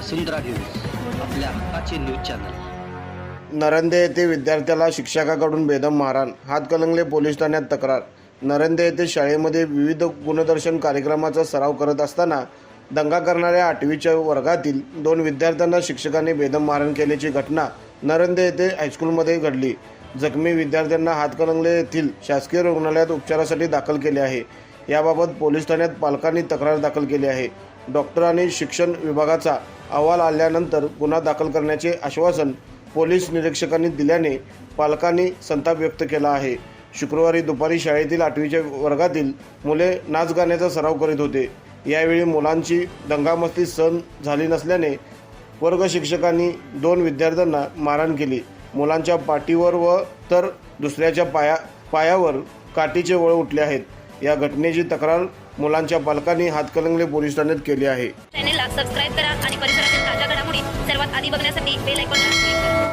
वसुंधरा news आपल्या हक्काचे news channel. Narande येथे विद्यार्थ्याला शिक्षकाकडून बेदम मारहाण हातकलंगले पोलीस ठाण्यात तक्रार. नरंदे येथे शाळेमध्ये विविध गुणदर्शन कार्यक्रमाचा सराव करत असताना दंगा करणाऱ्या आठवीच्या वर्गातील दोन विद्यार्थ्यांना शिक्षकांनी बेदम मारहाण केल्याची घटना नरंदे येथे हायस्कूलमध्ये घडली. जखमी विद्यार्थ्यांना हातकलंगले येथील शासकीय रुग्णालयात उपचारासाठी दाखल केले आहे. याबाबत पोलीस ठाण्यात पालकांनी तक्रार दाखल केली आहे. डॉक्टरांनी शिक्षण विभागाचा अहवाल आल्यानंतर गुन्हा दाखल करण्याचे आश्वासन पोलीस निरीक्षकांनी दिल्याने पालकांनी संताप व्यक्त केला आहे. शुक्रवारी दुपारी शाळेतील आठवीच्या वर्गातील मुले नाच गाण्याचा सराव करीत होते. यावेळी मुलांची दंगामस्ती सहन झाली नसल्याने वर्ग शिक्षकांनी दोन विद्यार्थ्यांना मारहाण केली. मुलांच्या पाठीवर व तर दुसऱ्याच्या पाया पायावर काठीचे वळ उठले आहेत. या घटनेची तक्रार मुलांच्या पालकांनी हातकलंगले पोलीस ठाण्यात केली आहे. चॅनेलला सबस्क्राईब करा आणि परिसरातील ताज्या घडामोडी सर्वात आधी बघण्यासाठी बेल आयकॉनला क्लिक करा.